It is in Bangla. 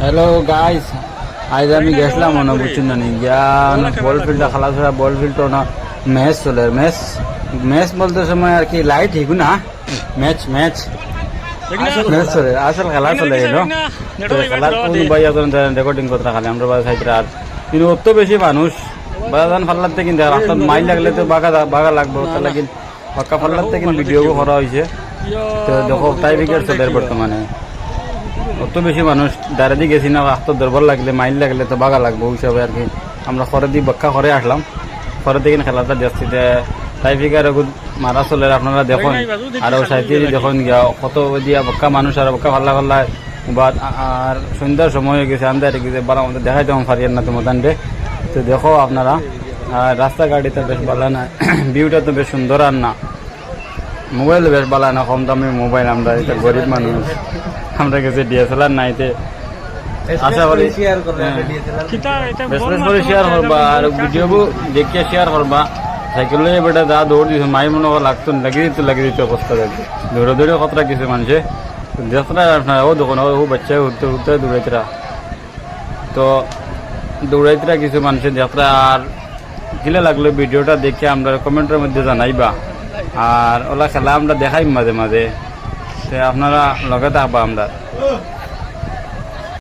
হ্যালো গাইস আজ আমি গেছিলাম মনে বুঝছেন না নি? গিয়া বল ফিল্ডটা খালাস হয়ে বল ফিল্ড না ম্যাচ চলে। ম্যাচ ম্যাচ বলতে সময় আর কি লাইট হিগু না? ম্যাচ ম্যাচ ম্যাচ চলে আসল খেলা চলে এলো। তো খেলার কোন ভাই রেকর্ডিং করতে খালি আমরা আর কিন্তু অত বেশি মানুষ ফাল্লাতে কিন্তু মাইল লাগলে তো বাগা লাগবে। তাহলে কিন্তু পাক্কা ফাল্লাতে কিন্তু ভিডিও করা হয়েছে। তো দেখো টাই উইকেট চলে বর্তমানে? অত বেশি মানুষ দাঁড়িয়ে দিয়ে গেছি না রাস্তা দুর্বল লাগলে, মাইল লাগলে তো বাগা লাগবে ওই হিসাবে আর কি। আমরা খরে দিয়ে বাক্কা করে আসলাম। খরে দিয়ে খেলাটা যাচ্ছি যে টাই ফিকার মারা চলে আপনারা দেখুন। আর সাইতে দেখুন গিয়া কত দিয়া বাক্কা মানুষ আর বাক্কা ভাল্লা ভাল্লা বা আর সন্ধ্যার সময় হয়ে গেছে আন্দার গেছে বারা আমাদের দেখাই তেমন পারিয়েন না তোমার দান্ডে তো দেখো আপনারা, আর রাস্তাঘাটে বেশ ভালো না ভিউটা তো বেশ সুন্দর আর না। মোবাইল বেশ ভালো না, কম দামি মোবাইল আমরা এটা গরিব মানুষ। আমরা কাছে ডিএসএলআর নাইতে আশা করি হ্যাঁ। শেয়ার করবা আর ভিডিওবু দেখিয়ে শেয়ার করবা। সাইকেল লইয়ে বেটা যা দৌড় দিছে, মাই মনে হয় লাগতো, লাগি দিত লাগি দিত অবস্থা দেখে। দৌড়ে দৌড়ে কতটা কিছু মানুষে। দেখরা আপনার, ও দোকান, ও বাচ্চা উঠতে উঠতে দৌড়াইতরা। তো দৌড়াইতরা কিছু মানুষের যাত্রা। আর গিলে লাগল ভিডিওটা দেখে আমরা কমেন্টের মধ্যে জানাইবা। আর ওলা খেলা আমরা দেখাই মাঝে মাঝে। সে আপনারা লগে থাকবা আমরা।